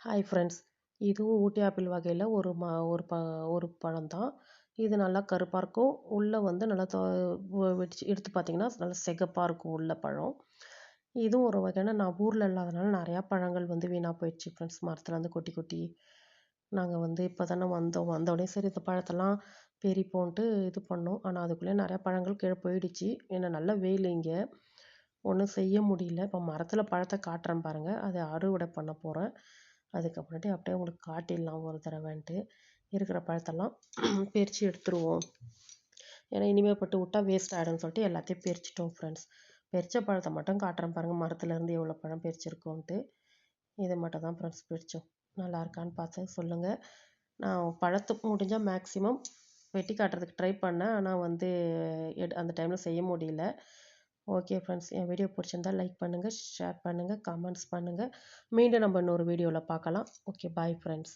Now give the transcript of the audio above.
Hi friends இதுவும் ஊட்டி apple வகையில் ஒரு ம ஒரு ப ஒரு பழம் தான். இது நல்லா கருப்பாக இருக்கும். உள்ளே வந்து நல்லா தொ வெடிச்சு எடுத்து பார்த்தீங்கன்னா நல்லா சிகப்பாக இருக்கும் உள்ள பழம். இதுவும் ஒரு வகையான நான் ஊரில் இல்லாதனால நிறையா பழங்கள் வந்து வீணாக போயிடுச்சு ஃப்ரெண்ட்ஸ் மரத்துலேருந்து கொட்டி கொட்டி நாங்கள் வந்து இப்போ தானே வந்தோம் வந்தோடனே சரி இந்த பழத்தெல்லாம் பெரிப்போன்ட்டு இது பண்ணோம். ஆனால் அதுக்குள்ளே நிறையா பழங்கள் கீழே போயிடுச்சு. ஏன்னா நல்லா வெயில் இங்கே. ஒன்றும் செய்ய முடியல. இப்போ மரத்தில் பழத்தை காட்டுறேன் பாருங்கள் அதை அறுவடை பண்ண போகிறேன் அதுக்கப்புறமேட்டு அப்படியே உங்களுக்கு காட்டிடலாம் ஒரு தடவைன்ட்டு. இருக்கிற பழத்தெல்லாம் பறித்து எடுத்துருவோம். ஏன்னா இனிமேல் பட்டு விட்டா வேஸ்ட் ஆகிடும்னு சொல்லிட்டு எல்லாத்தையும் பறிச்சிட்டோம் ஃப்ரெண்ட்ஸ் பறித்த பழத்தை மட்டும் காட்டுறேன் பாருங்கள் மரத்துலேருந்து எவ்வளோ பழம் பறிச்சிருக்கோன்ட்டு. இதை மட்டும் தான் ஃப்ரெண்ட்ஸ் பறித்தோம் நல்லா இருக்கான்னு பார்த்து சொல்லுங்கள் நான் பழத்துக்கு முடிஞ்சால் மேக்ஸிமம் வெட்டி காட்டுறதுக்கு ட்ரை பண்ணேன். ஆனால் வந்து எட் அந்த டைமில் செய்ய முடியல. ஓகே ஃப்ரெண்ட்ஸ் என் வீடியோ பிடிச்சிருந்தால் லைக் பண்ணுங்கள் ஷேர் பண்ணுங்கள் கமெண்ட்ஸ் பண்ணுங்கள் மீண்டும் நம்ம இன்னொரு வீடியோவில் பார்க்கலாம். Okay bye friends